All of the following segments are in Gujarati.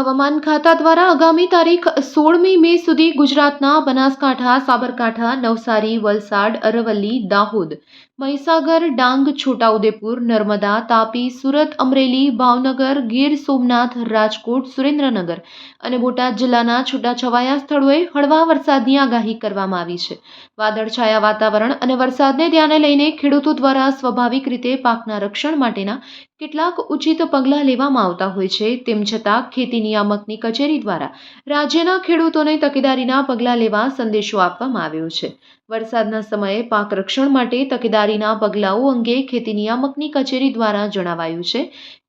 હવામાન ખાતા દ્વારા આગામી તારીખ સોળમી મે સુધી ગુજરાતના બનાસકાંઠા, સાબરકાંઠા, નવસારી, વલસાડ, અરવલ્લી, દાહોદ, મહીસાગર, ડાંગ, છોટાઉદેપુર, નર્મદા, તાપી, સુરત, અમરેલી, ભાવનગર, ગીર સોમનાથ, રાજકોટ, સુરેન્દ્રનગર અને બોટાદ જિલ્લાના છૂટાછવાયા સ્થળોએ હળવા વરસાદની આગાહી કરવામાં આવી છે. વાદળછાયા વાતાવરણ અને વરસાદને ધ્યાને લઈને ખેડૂતો દ્વારા સ્વાભાવિક રીતે પાકના રક્ષણ માટેના કેટલાક ઉચિત પગલાં લેવામાં આવતા હોય છે, તેમ છતાં ખેતી નિયામકની કચેરી દ્વારા રાજ્યના ખેડૂતોને તકેદારીના પગલાં લેવા સંદેશો આપવામાં આવ્યો છે. વરસાદના સમયે પાક રક્ષણ માટે તકેદારીના પગલાઓ અંગે ખેતી નિયામકની કચેરી દ્વારા જણાવાયું છે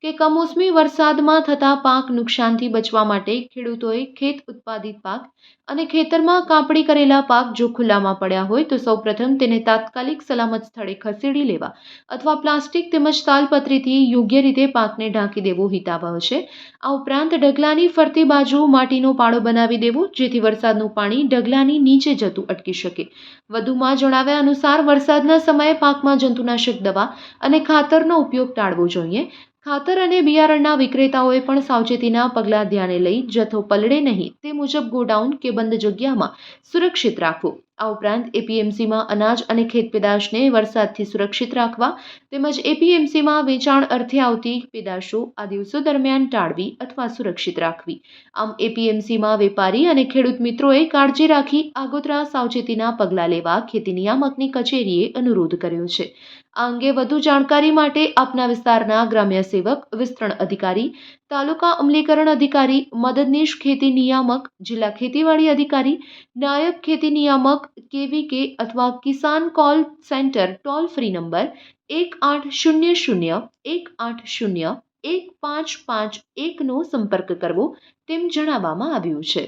કે કમોસમી વરસાદમાં થતા પાક નુકસાનથી બચવા માટે ખેડૂતોએ ખેત ઉત્પાદિત પાક અને ખેતરમાં કાપણી કરેલા પાક જો ખુલ્લામાં પડ્યા હોય તો સૌપ્રથમ તેને તાત્કાલિક સલામત સ્થળે ખસેડી લેવા અથવા પ્લાસ્ટિક તેમજ તાલપત્રીથી યોગ્ય રીતે પાકને ઢાંકી દેવો હિતાવહ છે. આ ઉપરાંત ઢગલાની ફરતી બાજુ માટીનો પાળો બનાવી દેવો, જેથી વરસાદનું પાણી ઢગલાની નીચે જતું અટકી શકે. વધુમાં જણાવ્યા અનુસાર, વરસાદના સમયે પાકમાં જંતુનાશક દવા અને ખાતરનો ઉપયોગ ટાળવો જોઈએ. ખાતર અને બિયારણના વિક્રેતાઓએ પણ સાવચેતીના પગલાં ધ્યાને લઈ જથ્થો પલળે નહીં તે મુજબ ગોડાઉન કે બંધ જગ્યામાં સુરક્ષિત રાખવો. આ ઉપરાંત એપીએમસીમાં અનાજ અને ખેતપેદાશને વરસાદથી સુરક્ષિત રાખવા તેમજ એપીએમસીમાં વેચાણ અર્થે આવતી પેદાશો આ દિવસો દરમિયાન ટાળવી અથવા સુરક્ષિત રાખવી. આમ એપીએમસીમાં વેપારી અને ખેડૂત મિત્રોએ કાળજી રાખી આગોતરા સાવચેતીના પગલાં લેવા ખેતી નિયામકની કચેરીએ અનુરોધ કર્યો છે. આ અંગે વધુ જાણકારી માટે આપના વિસ્તારના ગ્રામ્ય સેવક, વિસ્તરણ અધિકારી, તાલુકા અમલીકરણ અધિકારી, મદદનીશ ખેતી નિયામક, જિલ્લા ખેતીવાડી અધિકારી, નાયબ ખેતી નિયામક, કેવીકે અથવા Kisan call centre toll free number એક આઠ શૂન્ય શૂન્ય, એક આઠ શૂન્ય, એક પાંચ પાંચ એકનો સંપર્ક કરવો તેમ જણાવવામાં આવ્યું છે.